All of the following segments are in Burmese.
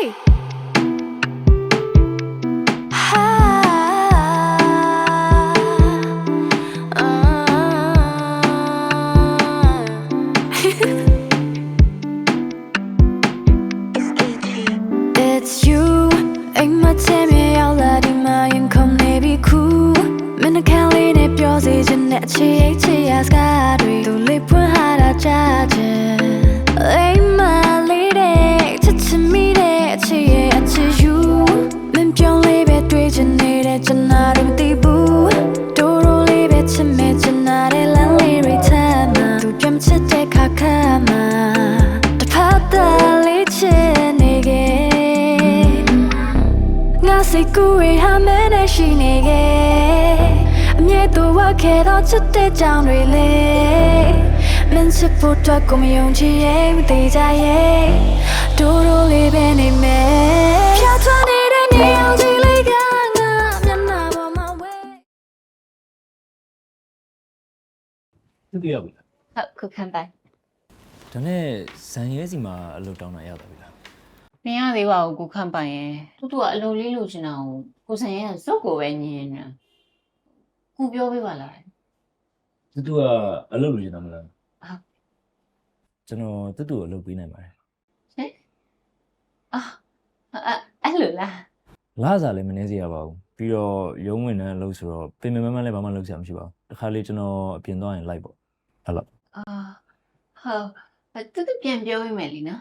Hey. တ်ကူးရဟာမဲနဲ့ရှိနေခဲ့အမြဲတူဝတ်ခဲ့တော့ချစ်တဲ့ကြောင်တွေလေမင်းချစ်ဖို့အတွက်ကိုမယုံကြည်ရဲ့မသေးကြရဲ့ဒိုးဒိုးလေးပဲနေမယ်ဖြာထွက်နေတဲ့နေအောင်ကြည့်လိုက်ကငါမျက်နှာပေါ်မှာဝဲသူတည်ရပြီလားဟုတ်ခုခံပိုင်ဒါနဲ့ဇန်ရဲစီမှာအလုပ်တောင်းတာရတာပြီလားမရသေးပါဘူးကိုခံပိုင်ရဲ့တူတူကအလုံးလေးလိုချင်တာကို ကိုစံရဲ့စုပ်ကိုပဲညင်နေတာကိုပြောပေးပါလားတူတူကအလုပ်လုပ်နေတာမလားဟုတ်ကျွန်တော်တူတူကိုအလုပ်ပေးနိုင်ပါတယ်အာအဲ့အဲ့လိုလားလာစားလည်းမနေစေရပါဘူးပြီးတော့ရုံးဝင်တဲ့အလုပ်ဆိုတော့ပင်ပင်မမလည်းဘာမှလုပ်စရာမရှိပါဘူးတခါလေကျွန်တော်အပြင်သွားရင်လိုက်ပေါ့အဲ့လိုအာဟုတ်အဲ့တူတူပြန်ပြောပေးမယ်လीနော်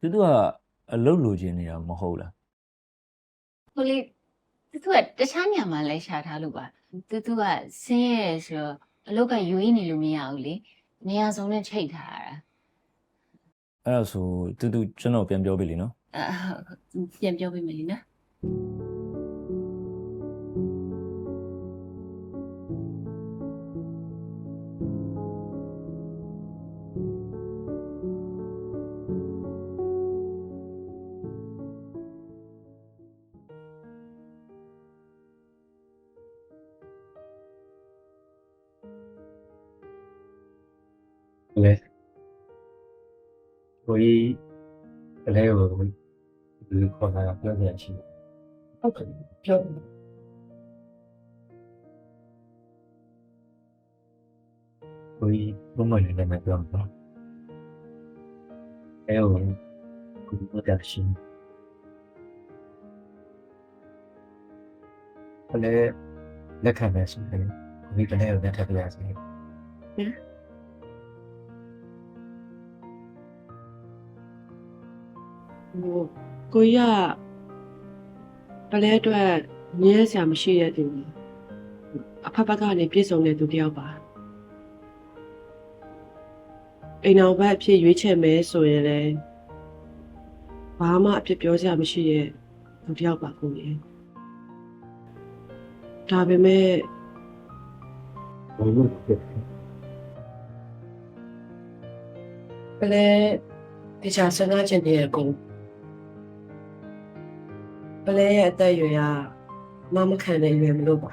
တူတူကအလုပ်လိုချင်နေတာမဟုတ်လား ကိုလေးတူတူကတခြားညမှာလဲရှာထားလို့ပါတူတူကဆင်းရဲဆိုတော့အလုပ်ကယူရင်းနေလို့မရဘူးလေနေရာစုံနဲ့ချိန်ထားရတာအဲ့ဒါဆိုတူတူကျွန်တော်ပြန်ပြောပြီလीနော်အာဟုတ်ပြန်ပြောပေးမယ်လीနော် ခေါ်တာပြောနေရှိဟုတ်ကဲ့ပြောကိုကြီးဘုမရနေမှာပြောတော့အဲဟိုကိုကြီးတော့ရှိကလေးလက်ခံနေရှိတယ်ကိုကြီးကလေးကိုလက်ထပ်ပြရစီဟိုကိုကြီးကပ လဲအတွက်ငြင်းဆရာမရှိတဲ့သူအဖက်ဖက်ကနေပြည့်စုံတဲ့သူတယောက်ပါအိမ်အောင်ဘက်အဖြစ်ရွေးချယ်မယ်ဆိုရင်လည်းဘာမှအဖြစ်ပြောစရာမရှိတဲ့သူတယောက်ပါကိုကြီးဒါပေမဲ့ကိုကြီးဖြစ်ပလဲတခြားစဉ်းစားချင်တဲ့ကို ပလဲရဲ့အသက်အရွယ်ကမမခံနိုင်ရွယ်မလို့ပါ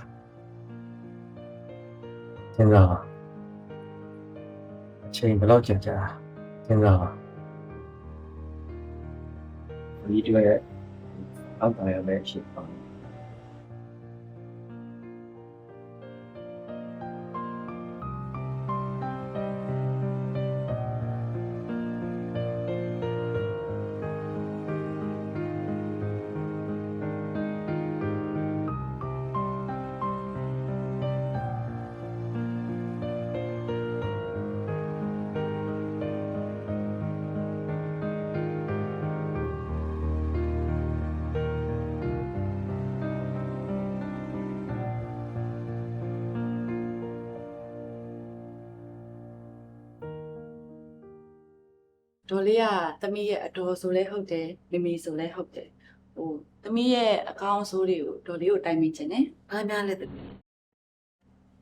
စဉ်းစားပါအချိန်ဘယ်လောက်ကြာကြာစဉ်းစားပါဒီတွေအောက်ပါရမယ့်ရှိပါ ဒေါ်လေးကသမီးရဲ့အတော်ဆိုလဲဟုတ်တယ်မိမိဆိုလဲဟုတ်တယ်ဟိုသမီးရဲ့အကောင့်ဆိုးတွေကိုဒေါ်လေးကိုတိုင်ပင်ချင်တယ်ဘာများလဲသမီး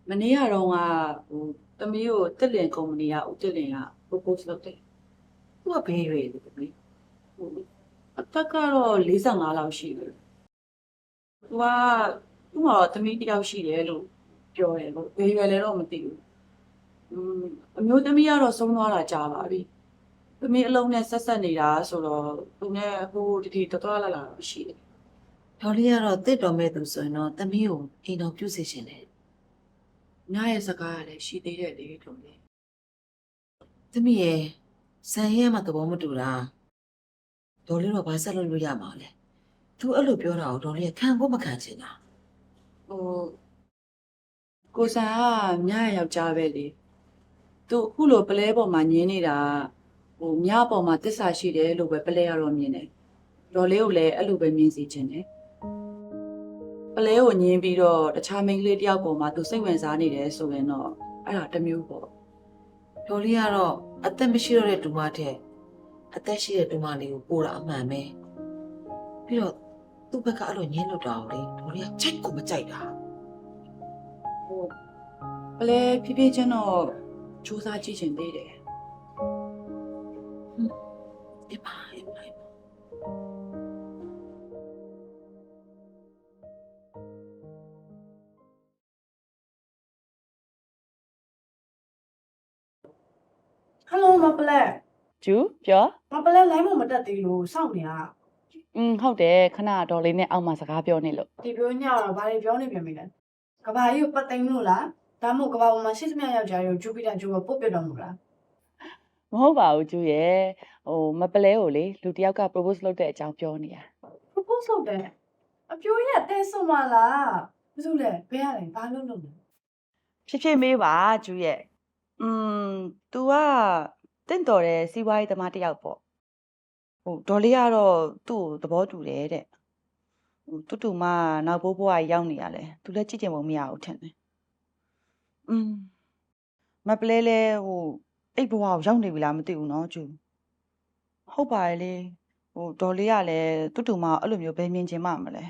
မနေ့ကတော့ကဟိုသမီးကိုတက်လင်ကုမ္ပဏီကဦးတက်လင်က propose လုပ်တယ်သူကဘေးရွေတယ်သမီးဟိုအသက်ကတော့45လောက်ရှိတယ်သူကသူ့မှာတော့သမီးတစ်ယောက်ရှိတယ်လို့ပြောတယ်လို့ဘေးရွယ်လည်းတော့မသိဘူးอืมအမျိုးသမီးကတော့ဆုံးသွားတာကြာပါပြီ သမီးအလုံးနဲ့ဆက်ဆက်နေတာဆိုတော့သူနဲ့ဟိုတတိတော်တော်လာလာတော့ရှိတယ်ဒေါ်လေးကတော့တစ်တော်မဲ့သူဆိုရင်တော့သမီးကိုအိမ်တော်ပြုစေရှင်တယ်။ညာရဲ့စကားကလည်းရှိသေးတယ်လေတို့လေသမီးရဲ့ဆန်ရဲမှသဘောမတူတာဒေါ်လေးတော့ဘာဆက်လုပ်လို့ရမှာလဲသူအဲ့လိုပြောတာကိုဒေါ်လေးကခံကိုမခံချင်တာ။ဟိုကိုဆန်ကညာရဲ့ယောက်ျားပဲလေ။သူအခုလိုပလဲပေါ်မှာညင်းနေတာ ဟိုညာပေါ်မှာတစ္ဆာရှိတယ်လို့ပဲပလဲရတော့မြင်တယ်။ဒေါ်လေးကိုလည်းအဲ့လိုပဲမြင်စီခြင်းတယ်။ပလဲကိုညင်းပြီးတော့တခြားမိန်းကလေးတယောက်ပေါ်မှာသူစိတ်ဝင်စားနေတယ်ဆိုရင်တော့အဲ့ဒါတစ်မျိုးပေါ့ဒေါ်လေးကတော့အသက်မရှိတော့တဲ့ဒူမတဲ့အသက်ရှိတဲ့ဒူမလေးကိုပို့တာအမှန်ပဲပြီးတော့သူ့ဘက်ကအဲ့လိုညင်းလို့တာကိုလေဒေါ်လေးကချိတ်ကိုမကြိုက်တာဟိုပလဲဖြည်းဖြည်းချင်းတော့စူးစမ်းကြည့်ချင်သေးတယ် အမအမဟယ်လိုမပလက်ကျူပြောမပလက်လိုင်းမမတက်သေးလို့စောင့်နေတာอืมဟုတ်တယ်ခဏဒေါ်လေးနဲ့အောက်မှာစကားပြောနေလို့ဒီပြောညတော့ဘာတွေပြောနေပြန်ပြီလဲကဘာကြီးကိုပတ်သိမ်းလို့လားဒါမှမဟုတ်ကဘာပေါ်မှာရှစ်စမြယောက်ျားတွေကိုဂျူပီတာဂျူကိုပုတ်ပြတ်တော်မူလား မဟုတ်ပါဘူးကျူရဲ့ဟိုမပလဲကိုလေလူတစ်ယောက်က propose လုပ်တဲ့အကြောင်းပြောနေတာ propose လုပ်တယ်အပြိုးကြီးကတဲဆုံမလားဘာလို့လဲဘယ်ရလဲဘာလို့လုပ်လဲ ဖြစ်ဖြစ်မေးပါကျူရဲ့อืม तू ကတင့်တော်တဲ့စီးပွားရေးသမားတစ်ယောက်ပေါ့ဟိုဒေါ်လေးကတော့သူ့ကိုသဘောတူတယ်တဲ့ဟိုတူတူမနောက်ဘိုးဘွားကြီးရောက်နေရလဲ तू လည်းကြည့်ကြင်ပုံမရဘူးထင်တယ်อืมမပလဲလဲဟို အဲ့ဘဝကိုရောက်နေပြီလားမသိဘူးနော်ကျူဟုတ်ပါရဲ့လေဟိုဒေါ်လေးကလည်းတူတူမအဲ့လိုမျိုးဘယ်မြင်ချင်မှမလဲ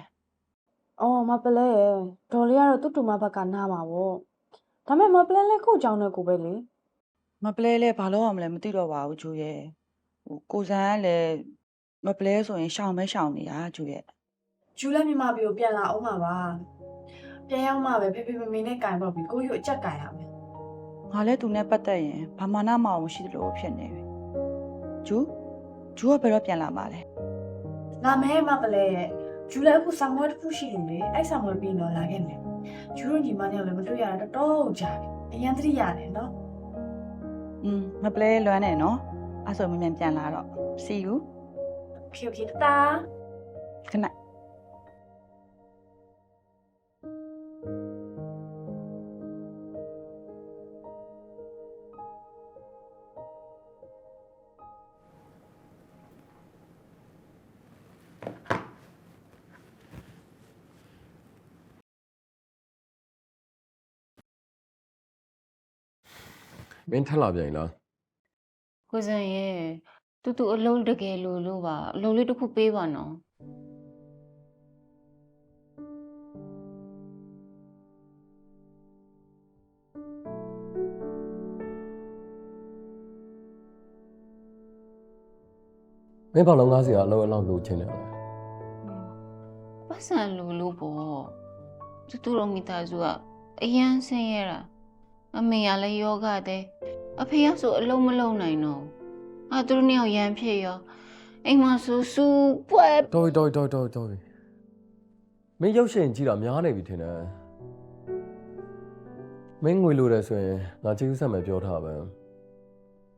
အော်မပလဲဒေါ်လေးကတော့တူတူမဘက်ကနားမှာပေါ့ဒါပေမဲ့မပလဲလဲကို့ကြောင်းနဲ့ကိုပဲလေမပလဲလဲဘာလို့ရမလဲမသိတော့ပါဘူးကျူရဲ့ဟိုကိုစံကလည်းမပလဲဆိုရင်ရှောင်မဲရှောင်နေတာကျူရဲ့ကျူလည်းမြမပြီးကိုပြန်လာအောင်ပါပါပြန်ရောက်မှပဲဖေဖေမေမေနဲ့ကင်ပေါ့ပြီးကိုရို့အကြက်ကင်ရ ငါလည်းသူနဲ့ပတ်သက်ရင်ဘာမှနာမအောင်ရှိသလိုဖြစ်နေပြီကျူကျူကဘယ်တော့ပြန်လာမှာလဲငါမဲမပလဲရဲ့ဂျူလည်းအခုဆောင်ဝဲတစ်ခုရှိနေလေအဲ့ဆောင်ဝဲပြီးတော့လာခဲ့မယ်ဂျူတို့ညီမနဲ့လည်းမတွေ့ရတာတော်တော်ကြာပြီအရင်သတိရတယ်နော်อืมမပလဲလွမ်းနေနော်အဲ့ဆိုမြန်မြန်ပြန်လာတော့ see you ဖြူဖြူတာခဏ မင်းထက်လာပြန်လားကိုစံရဲ့တူတူအလုံးတကယ်လို့လို့ပါအလုံးလေးတစ်ခုပေးပါနော်မင်းဘာလုံးကားစီကအလုံးအလောက်လိုချင်တယ်လဲပတ်စံလို့လို့ပေါ့တူတူတို့မိသားစုကအရန်ဆင်းရဲတာ အမေကလည်းယောဂတဲ့အဖေကဆိုအလုံးမလုံးနိုင်တော့အာသူတို့နှစ်ယောက်ရန်ဖြစ်ရောအိမ်မှာဆူဆူပွဲတော်ပြီတော်ပြီတော်ပြီတော်ပြီတော်ပြီမင်းရုပ်ရှင်ကြည့်တာများနေပြီထင်တယ်မင်းငွေလိုတယ်ဆိုရင်ငါကျေးဇူးဆက်မယ်ပြောထားပဲ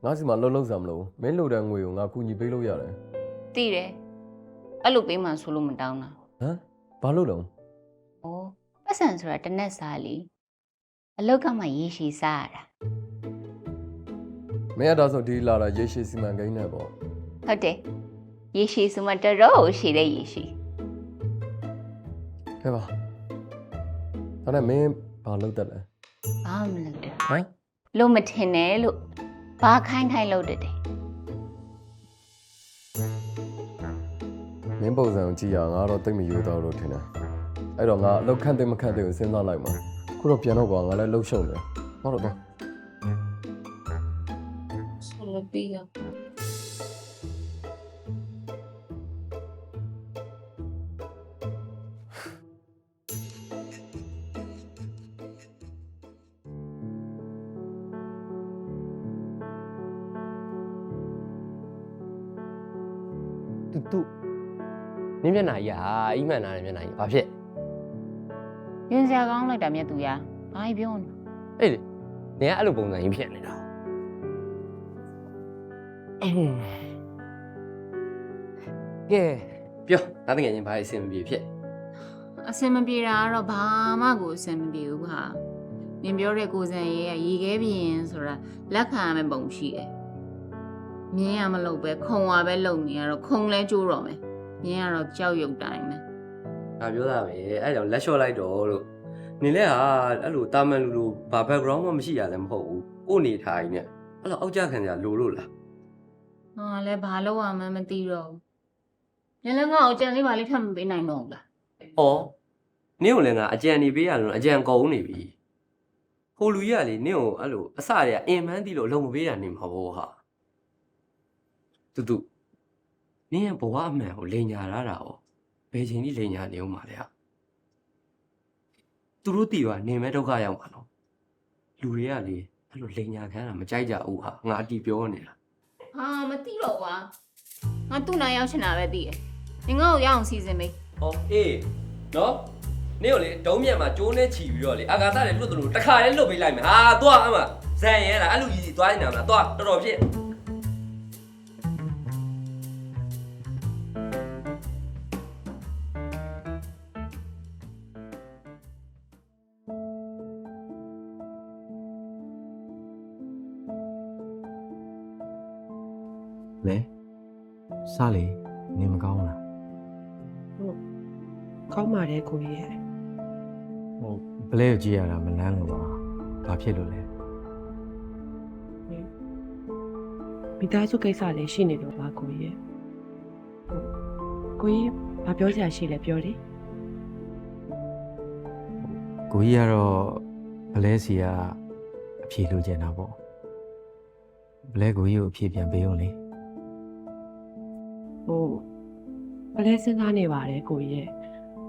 ငါစီမှာလှုပ်လှုပ်စမ်းမလို့မင်းလိုတဲ့ငွေကိုငါကူညီပေးလို့ရတယ်တည်တယ်အဲ့လိုပေးမှဆိုလို့မတောင်းတာဟမ်ဘာလို့လဲဩပတ်စံဆိုတာတစ်နက်စားလी အလောက်ကမှရေရှည်စားရတာမင်းအတားဆိုဒီလာတာရေရှည်စီမံကိန်းနဲ့ပေါ့ဟုတ်တယ်ရေရှည်ဆိုမှတော်တော်ကိုရှည်တဲ့ရေရှည်ခဲပါဒါနဲ့မင်းဘာလုပ်တတ်လဲဘာမှမလုပ်တယ်ဟမ်လို့မထင်နဲ့လို့ဘာခိုင်းခိုင်းလုပ်တတ်တယ်မင်းပုံစံကိုကြည့်ရငါတော့တိတ်မယူတော့လို့ထင်တယ်အဲ့တော့ငါအလောက်ခန့်သိမ့်မခန့်သိမ့်ကိုစဉ်းစားလိုက်မှာ ခုတော့ပြန်တော့ကွာငါလည်းလှုပ်ရှုံတယ်ဟုတ်တော့ဆိုလို့ပြီးရောတူတူနင်းမျက်နှာကြီးဟာအိမ်မှန်နာတဲ့မျက်နှာကြီးဘာဖြစ် ရင်စရာကောင်းလိုက်တာမြတ်သူရဘာကြီးပြောနေအေးလေနင်ကအဲ့လိုပုံစံကြီးဖြစ်နေတာအင်းကဲပြောတာတကယ်ချင်းဘာအဆင်မပြေဖြစ်အစင်မပြေတာကတော့ဘာမှကိုအစင်မပြေဘူးဟာနင်ပြောတဲ့ကိုစံရဲ့ရေခဲပြင်းဆိုတာလက်ခံရမယ့်ပုံရှိတယ်မြင်းရမလို့ပဲခုံဝါပဲလုံနေရတော့ခုံလဲကျိုးတော့မယ်မြင်းကတော့ကြောက်ရွံ့တိုင်းပဲ ငါပြောတာပဲအဲ့ကြောင့်လက်လျှော့လိုက်တော့လို့နင်လည်းဟာအဲ့လိုတာမန်လူလူဘာ background မှမရှိရလည်းမဟုတ်ဘူးကို့နေထိုင်နေအဲ့လိုအောက်ကြခံကြလိုလို့လားငါလည်းဘာလို့ရမှန်းမသိတော့ဘူးညလည်းငါ့ကိုကြံလေးပါလေးထပ်မပေးနိုင်တော့ဘူးလား။အော်နင့်ကိုလည်းငါအကြံနေပေးရလို့အကြံကုန်နေပြီ။ဟိုလူကြီးကလေနင့်ကိုအဲ့လိုအစတည်းကအင်မန်းတီလို့အလုံးမပေးတာနေမှာဘောဟာ။တူတူနင့်ရဲ့ဘဝအမှန်ကိုလိန်ညာရတာ哦 ဘယ်ချိန်ကြီးလိန်ညာနေဦးမှာလဲဟာ။သူတို့တီပါနေမဲ့ဒုက္ခရောက်မှာနော်။လူတွေကလေအဲ့လိုလိန်ညာခံတာမကြိုက်ကြဘူးဟာငါအတီပြောနေတာဟာမသိတော့ကွာငါသူ့နာရောက်ချင်တာပဲသိတယ်ငငါ့ကိုရအောင်စီစဉ်မေး။အော်အေးနော်နင့်ကိုလေဒုံးမြတ်မှာကျိုးနဲ့ချီပြီးတော့လေအာဂါသလည်းလွတ်တယ်လို့တခါလေးလွတ်ပေးလိုက်မယ်ဟာသွားအမဇန်ရဲလားအဲ့လိုကြီးစီသွားနေတာမလားသွားတော်တော်ဖြစ် စားလေနေမကောင်းလားကောင်းပါတယ်ကိုကြီးရဲ့ဟိုဘလဲကိုကြည့်ရတာမလန်းလို့ပါဘာဖြစ်လို့လဲမိသားစုကိစ္စလေးရှိနေတော့ပါကိုကြီးရဲ့ကိုကြီးဘာပြောစရာရှိလဲပြောလေကိုကြီးကတော့ဘလဲစီကအဖြေလိုချင်တာပေါ့ဘလဲကိုကြီးကိုအဖြေပြန်ပေးအောင်လေ ဟိုပလဲစဉ်းစားနေပါတယ်ကိုကြီးရဲ့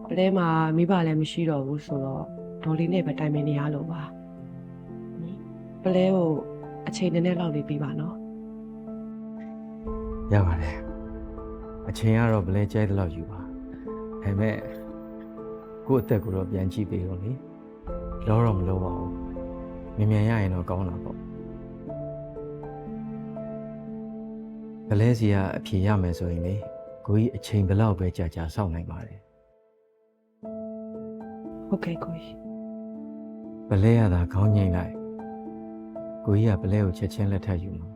ပလဲမှာမိဘလည်းမရှိတော့ဘူးဆိုတော့ဒေါ်လေးနဲ့ပဲတိုင်ပင်နေရလို့ပါပလဲကိုအချိန်နည်းနည်းလောက်လေးပြီးပါနော်ရပါတယ်အချိန်ကတော့ဘလဲကြိုက်တဲ့လောက်ယူပါဒါပေမဲ့ကိုယ့်အသက်ကိုတော့ပြန်ကြည့်ပေးအောင်လေလောတော့မလောပါဘူးမြင်မြန်ရရင်တော့ကောင်းတာပေါ့ ဘလဲစီကအဖြေရမယ်ဆိုရင်လေကိုကြီးအချိန်ဘယ်လောက်ပဲကြာကြာစောင့်နိုင်ပါတယ်ဟုတ်ကဲ့ကိုကြီးဘလဲရတာခေါင်းငိမ့်လိုက်ကိုကြီးကဘလဲကိုချက်ချင်းလက်ထပ်ယူမှာ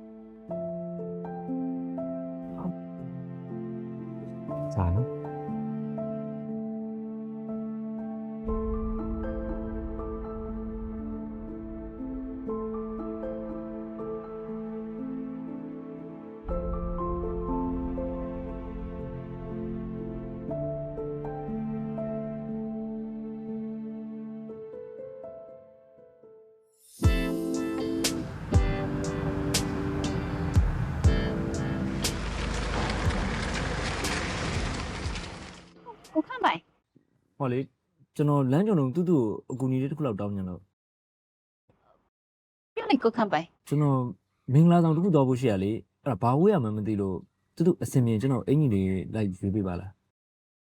ဇာနော် ဟောလေကျွန်တော်လမ်းကြုံတော့တူတူကိုအကူအညီလေးတစ်ခုလောက်တောင်းညင်လို့ပြောနေကိုခန့်ပိုင်ကျွန်တော်မင်္ဂလာဆောင်တစ်ခုတော့ဖို့ရှိရလေအဲ့ဒါဘာဝေးရမှန်းမသိလို့တူတူအစင်မြင်ကျွန်တော်အင်ကြီးလေးလိုက်ရွေးပေးပါလား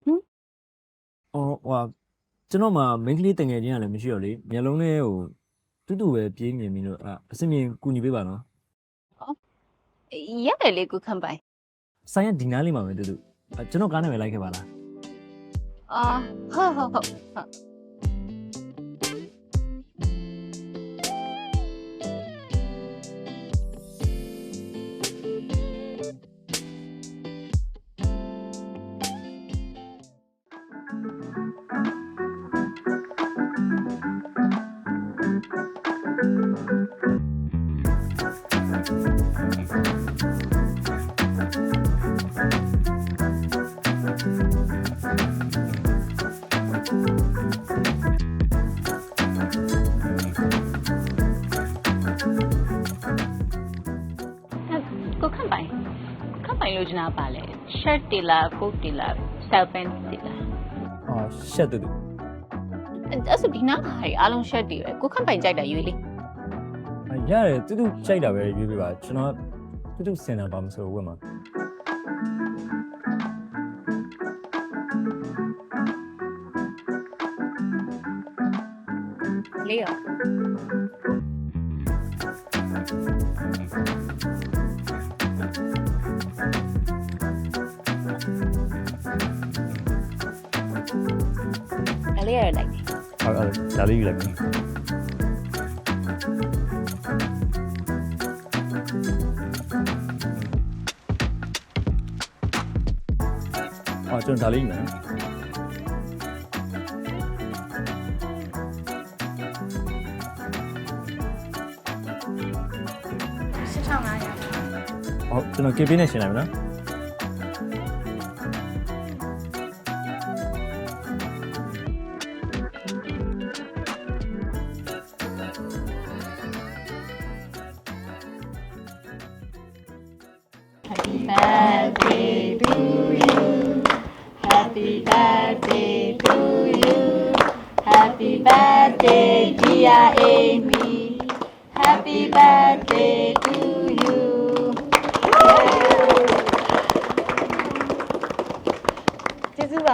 ဟမ်အော်ဟိုကျွန်တော်မှမိန်းကလေးတငယ်ချင်းကလည်းမရှိတော့လေမျက်လုံးလေးဟိုတူတူပဲပြေးမြင်ပြီးတော့အဲ့အစင်မြင်ကူညီပေးပါနော်ရတယ်လေကိုခန့်ပိုင်ဆိုင်ရဒီနားလေးမှာပဲတူတူအဲ့ကျွန်တော်ကားနဲ့ပဲလိုက်ခဲ့ပါလား အာဟုတ်ဟုတ် ပါလဲ shirt တီလာ coat တီလာ self pants တီလာအော် shirt တူတူအဲ့ဆိုဒီနားဟာတွေအားလုံး shirt တွေပဲကိုခန့်ပိုင်ကြိုက်တာရွေးလေးအရတယ်တူတူကြိုက်တာပဲရွေးပြပါကျွန်တော်တူတူစင်တာပါမဆိုဝတ်မှာလေးရော ဒါလေးယူလိုက်မယ်အော်ကျွန်တော်ဒါလေးယူမယ်နော်8500ဟုတ်ကျွန်တော် KP နဲ့ရှင်းလိုက်မယ်နော်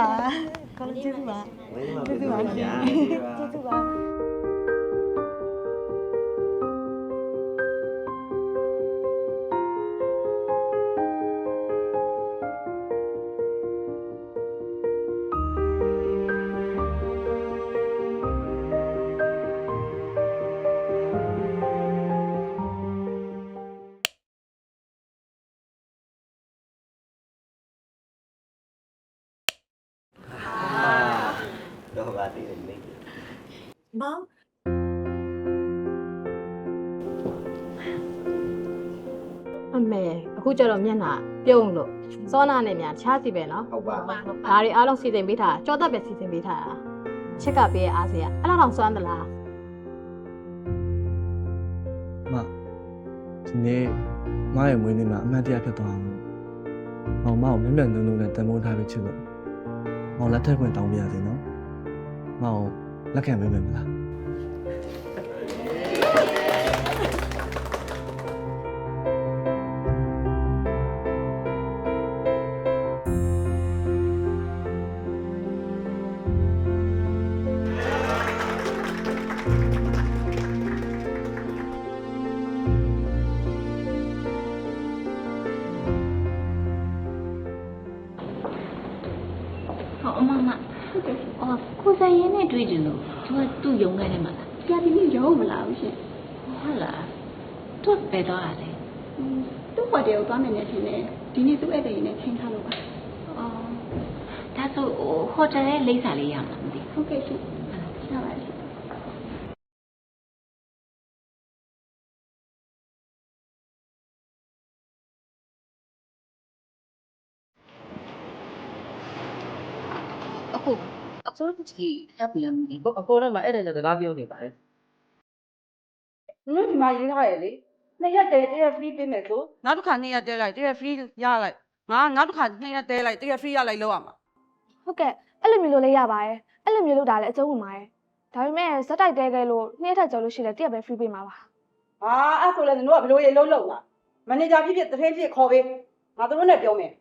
ပါကောင်းကျေးဇူးပါကျေးဇူးပါကျေးဇူးပါ ကျတော့မျက်နှာပြုံးလို့စောနာနဲ့များတခြားစီပဲနော်ဟုတ်ပါဒါတွေအားလုံးစီစဉ်ပေးထားတာကြော်သက်ပဲစီစဉ်ပေးထားတာချက်ကပေးရဲ့အားစေးကအဲ့လောက်တော့စွမ်းသလားမဒီနေ့မရဲ့မွေးနေ့မှာအမှတ်တရဖြစ်သွားအောင်မောင်မကိုမြန်မြန်နုံနုံနဲ့တန်ဖိုးထားပြီးချစ်လို့မောင်လက်ထက်ခွင့်တောင်းပြရစီနော်မောင်လက်ခံပေးမယ်မလား သူကပဲတော့ရတယ်သူ့ဟိုတယ်ကိုသွားမယ်နဲ့ထင်တယ်ဒီနေ့သူ့ဧည့်သည်နဲ့ချိန်ထားလို့ပါအော်ဒါဆိုဟိုဟိုတယ်ရဲ့လိပ်စာလေးရမှာမသိဟုတ်ကဲ့ရှင်ရပါရှင်အခုအခုဒီအပလမ်ဒီအကိုနဲ့မှအဲ့ဒါကြစကားပြောနေပါတယ်ဟင်းဒီမှာရေးထားရလေ နှစ်ရက်တည်းတရက် free ပေးမယ်ဆိုနောက်တစ်ခါနှစ်ရက်တည်းလိုက်တရက် free ရလိုက်ငါနောက်တစ်ခါနှစ်ရက်တည်းလိုက်တရက် free ရလိုက်လောက်ရမှာဟုတ်ကဲ့အဲ့လိုမျိုးလုပ်လေးရပါတယ်အဲ့လိုမျိုးလုပ်တာလည်းအကျုံးဝင်ပါတယ်ဒါပေမဲ့ဇက်တိုက်တဲခဲ့လို့နေ့ထက်ကြော်လို့ရှိရင်တရက်ပဲ free ပေးမှာပါဟာအဲ့ဆိုလည်းတို့ကဘယ်လိုရေလုံးလုံးလားမန်နေဂျာဖြစ်ဖြစ်တထင်းဖြစ်ခေါ်ပေးငါတို့နဲ့ပြောမယ်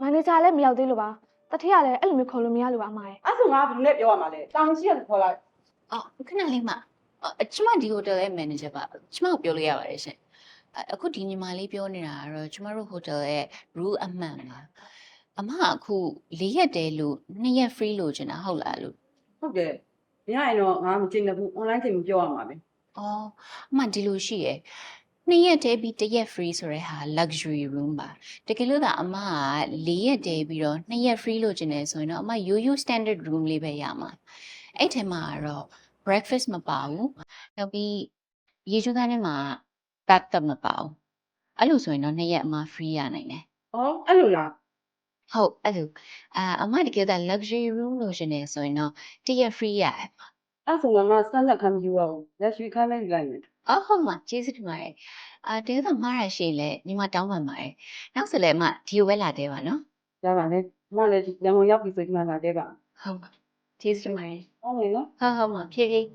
မန်နေဂျာလည်းမရောက်သေးလို့ပါတထည့်ကလည်းအဲ့လိုမျိုးခေါ်လို့မရလို့ပါအမရဲ့အဲ့ဆိုငါဘယ်လိုနဲ့ပြောရမှာလဲတောင်းရှိရခေါ်လိုက်အော်ခဏလေးမ အကျမဒီဟိုတယ်ရဲ့မန်နေဂျာပါကျမကိုပြောလို့ရပါတယ်ရှင်အခုဒီညီမလေးပြောနေတာကတော့ကျမတို့ဟိုတယ်ရဲ့ rule အမှန်ပါအမအခု၄ရက်တည်းလို့၂ရက် free လို့ကျင်တာဟုတ်လားလို့ဟုတ်တယ်မရရင်တော့ငါမကျင်ဘူး online ချိန်ပြောရမှာပဲ။အော်အမှဒီလိုရှိရယ်။နှစ်ရက်တည်းပြီးတစ်ရက် free ဆိုတဲ့ဟာ luxury room ပါ။တကယ်လို့သာအမက၄ရက်တည်းပြီးတော့နှစ်ရက် free လို့ကျင်တယ်ဆိုရင်တော့အမရိုးရိုး standard room လေးပဲရမှာ။အဲ့ထဲမှာကတော့ breakfast မပါဘူး။နောက်ပြီးရေချိုးသားထဲမှာ bathtub မပါဘူး။အဲ့လိုဆိုရင်တော့နှစ်ရက်အမ free ရနိုင်တယ်ဟောအဲ့လိုလား။ဟုတ်အဲ့လိုအာအမတကယ်သာ luxury room လို့ရှင်နေဆိုရင်တော့တစ်ရက် free ရတယ်အဲ့ဆိုငါစမ်းလက်ခံမယူရဘူးလက်ရှိခိုင်းလိုက်လိုက်မယ်။အော်ဟုတ်မှာကျေးဇူးတင်ပါတယ်။အာတဲတော့မှားရရှိရင်လည်းညီမတောင်းပန်ပါတယ်။နောက်ဆိုလည်းအမဒီကိုပဲလာသေးပါနော်ရပါလေမလည်းရန်ကုန်ရောက်ပြီဆိုဒီမှာလာတဲ့ပါ။ဟုတ်ပါ။ ကျေးဇူးတင်ပါတယ်ဟုတ်မယ်နော်။ဟုတ်ဟုတ်မှာဖြည်းဖြည်း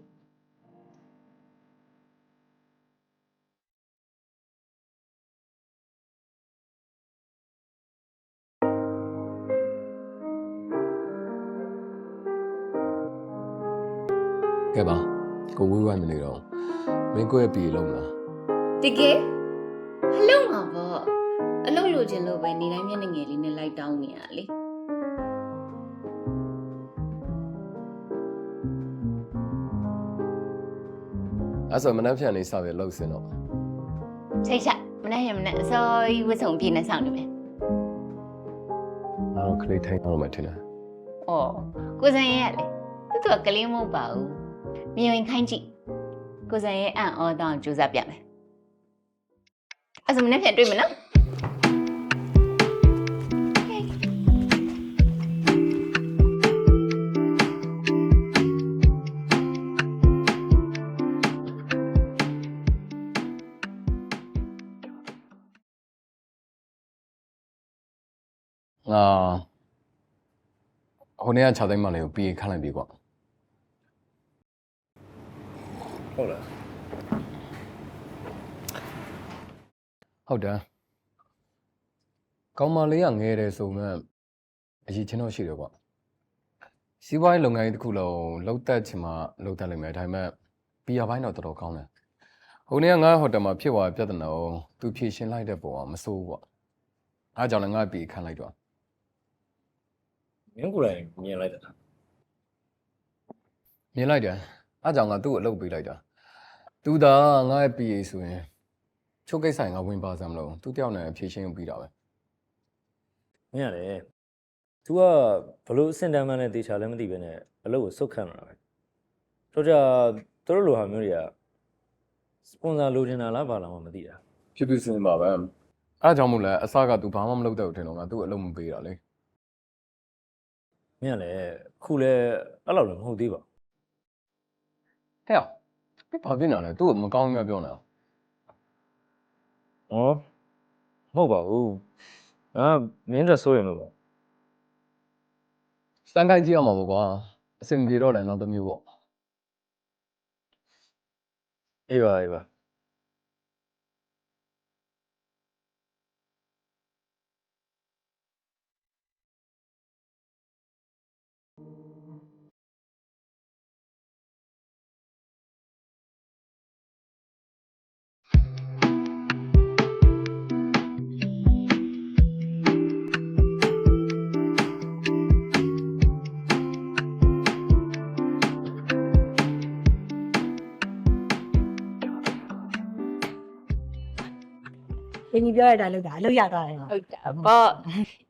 ကဲပါကိုဝေးဝိုင်းမနေတော့မင်းကိုယ့်ရဲ့ပြေလုံးလားတကယ်အလုံးမှာပေါ့အလုံးလိုချင်လို့ပဲနေတိုင်းမျက်နှာငယ်လေးနဲ့လိုက်တောင်းနေရလေ အဲ့ဆိုမနှက်ဖြန်နေစပဲလှုပ်စင်တော့ချိတ်ချက်မနေ့ရမနေ့အစောကြီးဝတ်စုံပြည့်နေဆောင်နေမယ်ငါတို့ကလေးထိုင်အောင်မယ်ထင်တယ်။အော်ကိုစံရဲ့လေသူ့သူကကလေးမဟုတ်ပါဘူး။မြင်ရင်ခိုင်းကြည့်။ကိုစံရဲ့အံ့ဩတောင်းကြိုးစားပြမယ်။အဲ့ဆိုမနေ့ပြန်တွေ့မလား ငါဟိုနေ့က6သိန်းမှလေးကိုပြေးခန့်လိုက်ပြီကွာဟုတ်လားဟုတ်တယ်ကောင်မလေးကငယ်တယ်ဆိုမှအရေးချင်းတော့ရှိတယ်ကွာစီးပွားရေးလုပ်ငန်းကြီးတစ်ခုလုံးလှုပ်သက်ချင်မှလှုပ်သက်နိုင်မယ်ဒါပေမဲ့ဘီယာဘိုင်းတော့တော်တော်ကောင်းတယ်ဟိုနေ့ကငါဟိုတယ်မှာဖြစ်သွားတဲ့ပြဿနာကိုသူဖြေရှင်းလိုက်တဲ့ပုံကမစိုးဘူးကွာအားကြောင့်လည်းငါပြေးခန့်လိုက်တော့ မင်းကိုယ်တိုင်မြင်လိုက်တာမြင်လိုက်တယ်အားကြောင့်ငါသူ့ကိုအလုပ်ပေးလိုက်တာသူသာငါရဲ့ PA ဆိုရင်ချုပ်ကိစ္စရင်ငါဝင်ပါစမ်းမလို့သူတယောက်နဲ့ဖြေရှင်းပြီးတာပဲမင်းရတယ် तू ကဘလို့အဆင့်တန်းမှန်းနဲ့တေချာလည်းမသိဘဲနဲ့အလုပ်ကိုစုတ်ခန့်လာတာပဲတော့ကြသူတို့လိုဟာမျိုးတွေကစပွန်ဆာလိုချင်တာလားဘာလားမှမသိတာဖြစ်ဖြစ်စင်းပါပဲအားကြောင့်မို့လဲအစကသူဘာမှမလုပ်တော့ဘူးထင်တော့ငါသူ့ကိုအလုပ်မပေးတာလေ မင်းကလည်းခုလဲအဲ့လောက်လည်းမဟုတ်သေးပါဘူးဟဲ့အောင်ပြဘာဖြစ်နေလဲသူ့ကိုမကောင်းဘူးပြောနေတာ။ဩမဟုတ်ပါဘူး။အာမင်းတို့ဆိုရင်လို့ပါစတန်ကိုင်းကြည့်ရမှာပေါ့ကွာအစင်မပြေတော့လည်းနောက်တစ်မျိုးပေါ့။အေးပါအေးပါ။ အင်းကြီးပြောတဲ့အတိုင်းလုပ်တာအလုပ်ရသွားတယ်ဟောဟုတ်တာပေါ့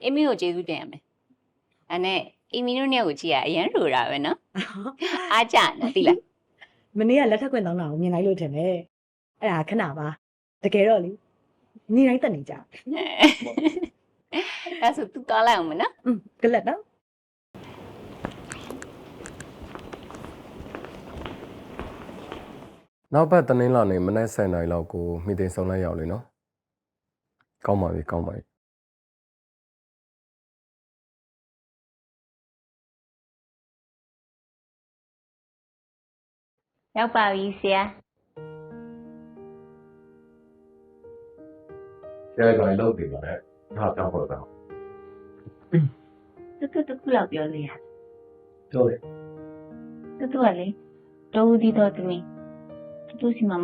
အီမီကိုကျေးဇူးတင်ရမယ်။အဲ့နဲ့အီမီတို့နှစ်ယောက်ကိုကြည့်ရအရင်လိုတာပဲနော်။အားကြနော်သိလားမနေ့ကလက်ထက်ခွင့်တောင်းတာကိုမြင်လိုက်လို့ထင်တယ်အဲ့ဒါခဏပါတကယ်တော့လေနေတိုင်းတက်နေကြ။အဲ့ဆိုသူသွားလိုက်အောင်မနော်อืมကလပ်နော်နောက်ပတ်တနင်္လာနေ့မနေ့7:00နာရီလောက်ကိုမီတင်ဆောင်လိုက်ရောက်လေနော် ကောင်းပါပြီကောင်းပါပြီ။ရောက်ပါပြီဆရာကျဲတိုင်းလုပ်ပြီပါလေဒါကြောက်ပါတော့။တူတူတူလောက်ပြောလေရပြောလေ။တူတူကလေတော်ဦးဒီတော့သမီးတူတူစီမှာ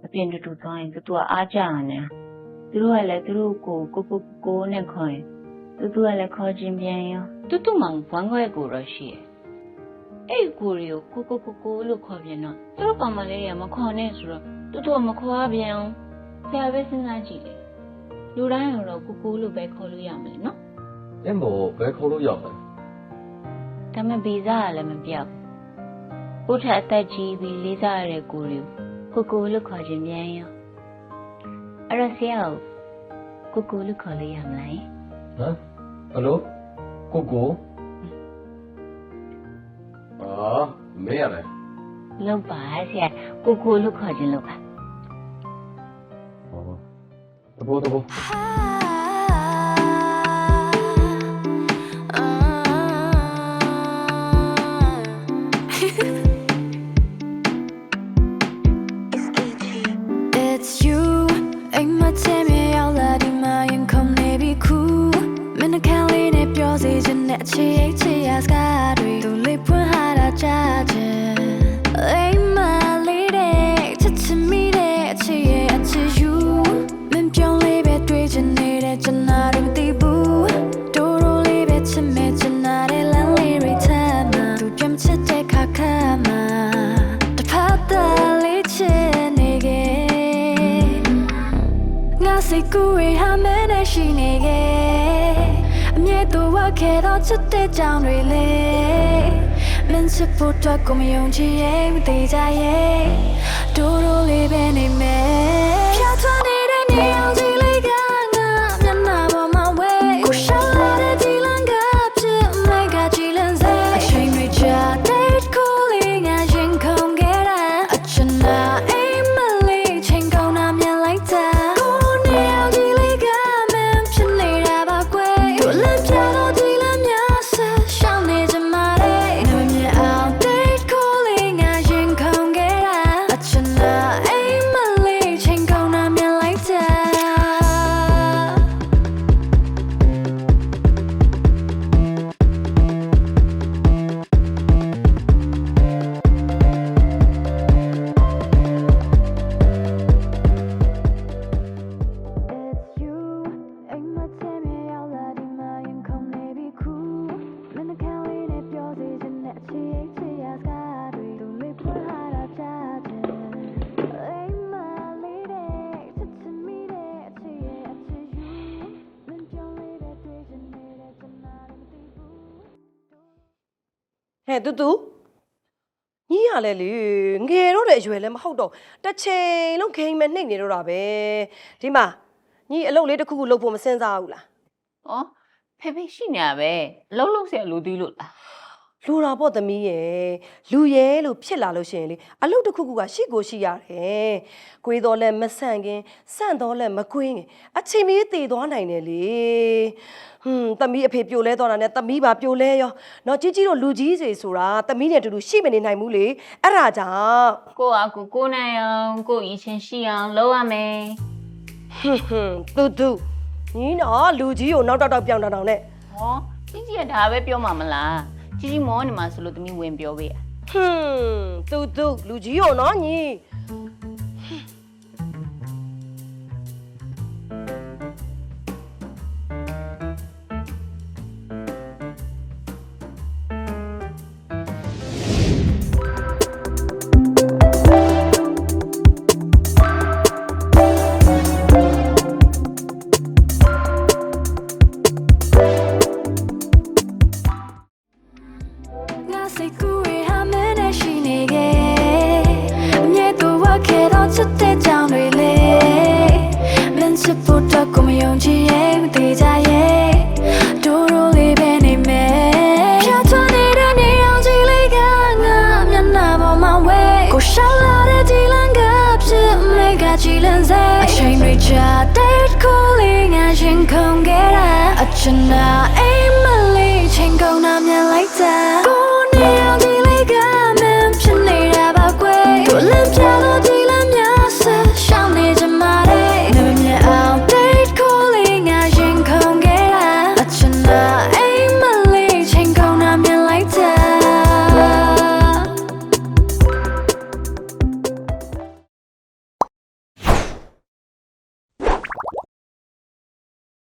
မောင်နှမရေးဆိုမရှိဘူး။သူမြန်မောင်နှမရေးအပြင်တူတူသွားရင်တူတူကအားကြရတယ်။သူတို့ကလည်းသူတို့ကိုကိုကိုကိုကိုနဲ့ခေါ်ရင်တူတူကလည်းခေါ်ခြင်းပြန်ရောတူတူမှဘွမ်းခွဲကိုတော့ရှိရဲ့။အဲ့ဒီကိုတွေကိုကိုကိုကိုကိုလို့ခေါ်ပြန်တော့သူတို့ကောင်မလေးတွေကမခေါ်နဲ့ဆိုတော့တူတူကမခေါ်ပြန်အောင်ဆရာပဲစဉ်းစားကြည့်တယ်။လူတိုင်းကတော့ကိုကိုလို့ပဲခေါ်လို့ရမယ်နော်အင်းဘောဘယ်ခေါ်လို့ရောက်လဲ။ဒါပေမဲ့ဗီဇာကလည်းမပြောက်ဘူး။ကိုယ့်ထက်အသက်ကြီးပြီးလေးစားရတဲ့ကိုတွေကို ကိုကိုလို့ခေါ်ခြင်းပြန်ရောအဲ့တော့ဆရာကိုကိုကိုလို့ခေါ်လို့ရမလားဟမ်ဘယ်လိုကိုကိုအာမင်းရလဲ။လောက်ပါဆရာကိုကိုလို့ခေါ်ခြင်းလို့ပါဟောတဘောတဘော ကူးရဟာမဲနဲ့ရှိနေခဲ့အမြဲတူဝခဲ့တော့ချစ်တဲ့ကြောင်တွေလေမင်းချစ်ဖို့တော့ကိုမယုံကြည်ရဲ့မသေးကြရဲ့ဒူဒူလေးပဲနေမယ် တူတူညီရလဲလေငယ်တော့တဲ့အရွယ်လည်းမဟုတ်တော့တစ်ချိန်လုံးခိန်မဲ့နှိမ့်နေတော့တာပဲဒီမှာညီအလုပ်လေးတစ်ခုခုလုပ်ဖို့မစင်စားဘူးလား။ဩဖေဖေရှိနေရပဲအလုံးလုံးဆရာလူသီးလို့လား လူတာပေါ့သမီးရဲ့လူရဲလို့ဖြစ်လာလို့ရှိရင်လေအလုပ်တစ်ခုခုကရှိကိုရှိရတယ်ကိုယ်တော်လည်းမဆန့်ခင်စန့်တော်လည်းမကွင်းခင်အချိန်မီတည်သွားနိုင်တယ်လေဟွန်းသမီးအဖေပြိုလဲသွားတာနဲ့သမီးပါပြိုလဲရောတော့ကြီးကြီးတို့လူကြီးတွေဆိုတာသမီးနဲ့အတူတူရှိမနေနိုင်ဘူးလေအဲ့ဒါကြောင့်။ကိုကကိုကိုနိုင်အောင်ကိုအရင်ချင်းရှိအောင်လုပ်ရမယ်ဟွန်းဟွန်းတူတူညီနော်လူကြီးကိုနောက်တော့တော့ပြောင်းတောင်တောင်နဲ့။ဟောကြီးကြီးကဒါပဲပြောမှာမလား။ ကြီးကြီးမောနေမှာဆိုလို့သမီးဝင်ပြောပေးရဟွန်းတူတူလူကြီးကိုနော်ညီ မြဲတူဝခဲ့တော့ချစ်တဲ့ကြောင်တွေလေမင်းချစ်ဖို့တော့ကိုမယုံကြည်ရဲ့မသေးကြရဲ့ဒူဒူလေးပဲနေမယ်ဖြတ်သွားနေတဲ့နေအောင်ကြည့်လိုက်ကငါမျက်နှာပေါ်မှာဝဲကိုရှောက်လာတဲ့ဒီလန်ကပြစ်မိုက်ကကြည်လန်းစေအချိန်တွေကြာ date calling ငါရင်ခုန်ခဲ့တာအချင်နာအိ